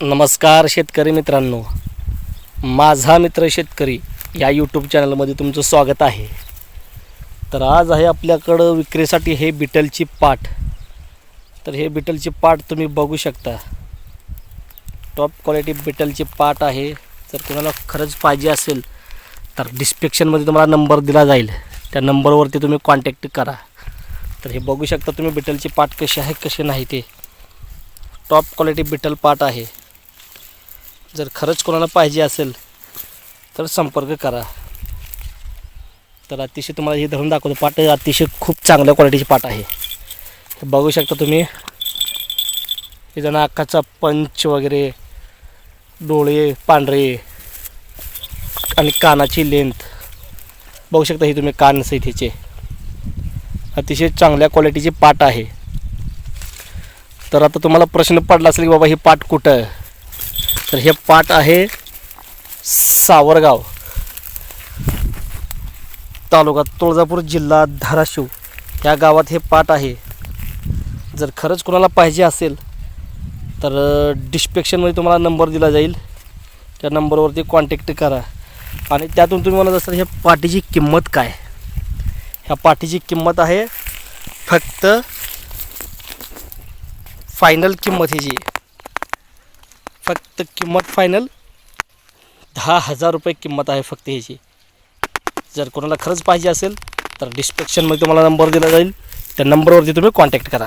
नमस्कार शेतकरी मित्रांनो. माझा मित्र शेतकरी या यूट्यूब चॅनलमध्ये तुमचं स्वागत आहे. तर आज आहे आपल्याकडं विक्रीसाठी हे बिटलची पाट. तर हे बिटलची पाट तुम्ही बघू शकता. टॉप क्वालिटी बिटलची पाट आहे. जर तुम्हाला खरंच पाहिजे असेल तर डिस्क्रिप्शनमध्ये तुम्हाला नंबर दिला जाईल. त्या नंबरवरती तुम्ही कॉन्टॅक्ट करा. तर हे बघू शकता तुम्ही बिटलची पाट कशी आहे कशी नाही ते. टॉप क्वालिटी बिटल पाट आहे. जर खरंच कोणाला पाहिजे असेल तर संपर्क करा. तर अतिशय तुम्हाला हे धरून दाखवतो पाट अतिशय खूप चांगल्या क्वालिटीची पाट आहे. बघू शकता तुम्ही हे जण नाकाचा पंच वगैरे डोळे पांढरे आणि कानाची लेंथ बघू शकता हे तुम्ही कान सहित अतिशय चांगल्या क्वालिटीचे पाट आहे. तर आता तुम्हाला प्रश्न पडला असेल की बाबा ही पाट कुठं? आहे तर हे पाट आहे सावरगाव तालुका तुळजापूर जिल्हा धाराशिव. या गावात हे पाट आहे. जर खरंच कोणाला पाहिजे असेल तर डिस्पेक्शनमध्ये तुम्हाला नंबर दिला जाईल. त्या नंबरवरती कॉन्टॅक्ट करा. आणि त्यातून तुम्ही म्हणत असाल ह्या पाटीची किंमत काय? ह्या पाटीची किंमत आहे फक्त फायनल किंमत ह्याची फक्त किंमत फायनल दहा हजार रुपये किंमत आहे फक्त ह्याची. जर कोणाला खरंच पाहिजे असेल तर डिस्क्रिप्शनमध्ये तुम्हाला नंबर दिला जाईल. त्या नंबरवरती तुम्ही कॉन्टॅक्ट करा.